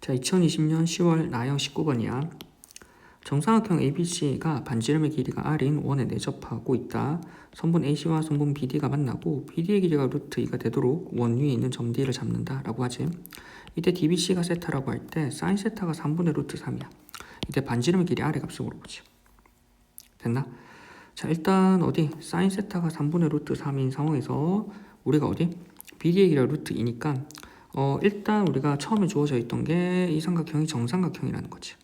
자, 2020년 10월 나형 19번이야. 정사각형 ABC가 반지름의 길이가 R인 원에 내접하고 있다. 선분 AC와 선분 BD가 만나고 BD의 길이가 루트 2가 되도록 원 위에 있는 점 D를 잡는다 라고 하지. 이때 DBC가 세타라고 할 때 사인 세타가 3분의 루트 3이야. 이때 반지름의 길이 R의 값을 물어보지. 됐나? 자 일단 어디 사인 세타가 3분의 루트 3인 상황에서 우리가 어디 BD의 길이가 루트 2니까 어 일단 우리가 처음에 주어져 있던 게 이 삼각형이 정삼각형이라는 거지.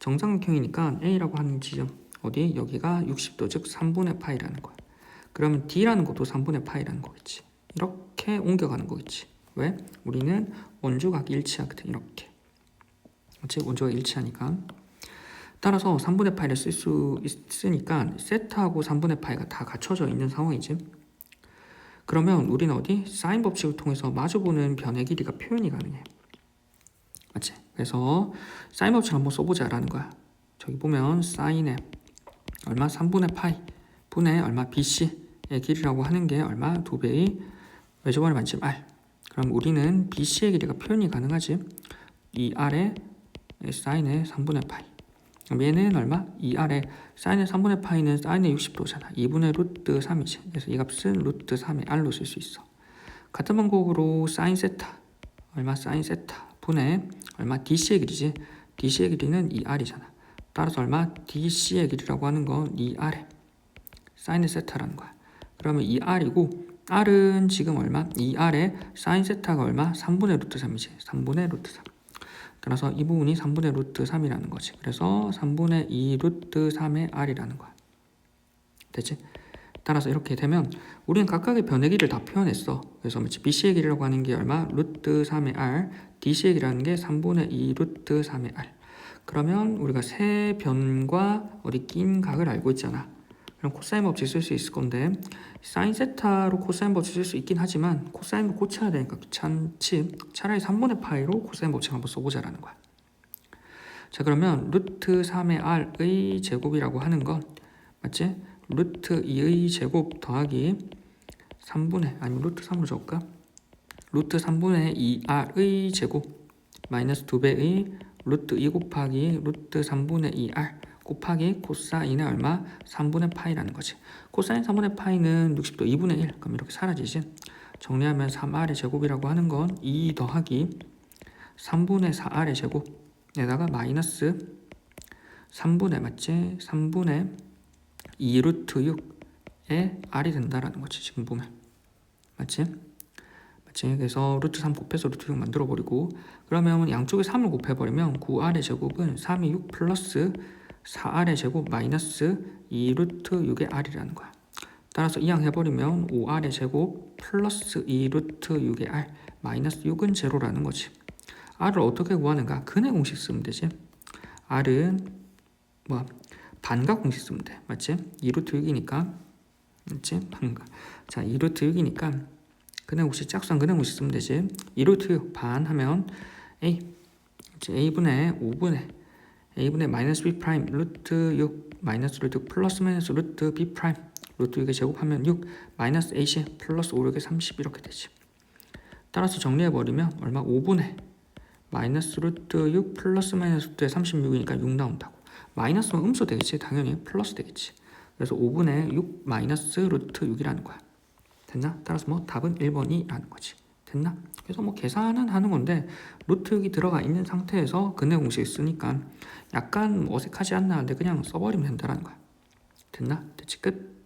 정삼각형이니까 A라고 하는 지점 어디 여기가 60도 즉 3분의 파이라는 거야. 그러면 D라는 것도 3분의 파이라는 거겠지. 이렇게 옮겨가는 거겠지. 왜? 우리는 원주각 일치하거든 이렇게. 그렇지? 원주각 일치하니까. 따라서 3분의 파이를 쓸 수 있으니까 세타하고 3분의 파이가 다 갖춰져 있는 상황이지. 그러면 우리는 어디? 사인 법칙을 통해서 마주보는 변의 길이가 표현이 가능해. 맞지? 그래서 사인 법칙 한번 써보자라는 거야. 저기 보면 사인의 얼마 3분의 파이 분의 얼마 BC의 길이라고 하는 게 얼마 두 배의 외접원의 반지름 R. 그럼 우리는 BC의 길이가 표현이 가능하지. 이 R의 사인의 3분의 파이. 그럼 얘는 얼마? 이 아래 사인의 3분의 파이는 사인의 60도잖아. 2분의 루트 3이지. 그래서 이 값은 루트 3의 r로 쓸 수 있어. 같은 방법으로 사인 세타 얼마 사인 세타 분의 얼마 dc의 길이지. dc의 길이는 이 r이잖아. 따라서 얼마 dc의 길이라고 하는 건이 r에 사인의 세타라는 거야. 그러면 이 r이고 r은 지금 얼마? 이 r에 사인 세타가 얼마? 3분의 루트 3이지. 3분의 루트 3. 따라서 이 부분이 3분의 루트 3이라는 거지. 그래서 3분의 2 루트 3의 r이라는 거야. 됐지? 따라서 이렇게 되면 우리는 각각의 변의 길이를 다 표현했어. 그래서 BC의 길이라고 하는 게 얼마? 루트 3의 r, DC의 길이라는 게 3분의 2 루트 3의 r. 그러면 우리가 세 변과 어디 낀 각을 알고 있잖아. 그럼 코사인 법칙 쓸 수 있을 건데 사인 세타로 코사인 법칙 쓸 수 있긴 하지만 코사인을 고쳐야 되니까 귀찮지 차라리 3분의 파이로 코사인 법칙 한번 써보자라는 거야 자 그러면 루트 3의 r의 제곱이라고 하는 건 맞지? 루트 2의 제곱 더하기 3분의 아니면 루트 3으로 적을까? 루트 3분의 2r의 제곱 마이너스 2배의 루트 2 곱하기 루트 3분의 2r 곱하기 코사인의 얼마? 3분의 파이라는 거지. 코사인 3분의 파이는 60도 2분의 1. 그럼 이렇게 사라지지. 정리하면 3r의 제곱이라고 하는 건 2 더하기 3분의 4r의 제곱에다가 마이너스 3분의 맞지? 3분의 2 루트 6의 r이 된다라는 거지. 지금 보면. 맞지? 그래서 루트 3 곱해서 루트 6 만들어버리고 그러면 양쪽에 3을 곱해버리면 9r의 제곱은 3이 6 플러스 4r의 제곱 마이너스 2 루트 6의 r이라는 거야. 따라서 이항 해버리면 5r의 제곱 플러스 2 루트 6의 r 마이너스 6은 제로라는 거지. r을 어떻게 구하는가? 근의 공식 쓰면 되지. r은 뭐 반각 공식 쓰면 돼. 맞지? 2 루트 6이니까 맞지? 반각. 자, 2 루트 6이니까 근의 공식 짝수한 근의 공식 쓰면 되지. 2 루트 6 반 하면 a a분의 5분의 a분의 마이너스 b 프라임 루트 6 마이너스 루트 플러스 마이너스 루트 b 프라임 루트 6에 제곱하면 6 마이너스 ac 플러스 5 6에 30 이렇게 되지. 따라서 정리해버리면 얼마 5분의 마이너스 루트 6 플러스 마이너스 루트에 36이니까 6 나온다고. 마이너스는 음수 되겠지 당연히 플러스 되겠지. 그래서 5분의 6 마이너스 루트 6이라는 거야. 됐나? 따라서 뭐 답은 1번이라는 거지. 됐나? 그래서 뭐 계산은 하는 건데 루트 6이 들어가 있는 상태에서 근의 공식 쓰니까 약간 어색하지 않나 근데 그냥 써버리면 된다라는 거야. 됐나? 됐지 끝.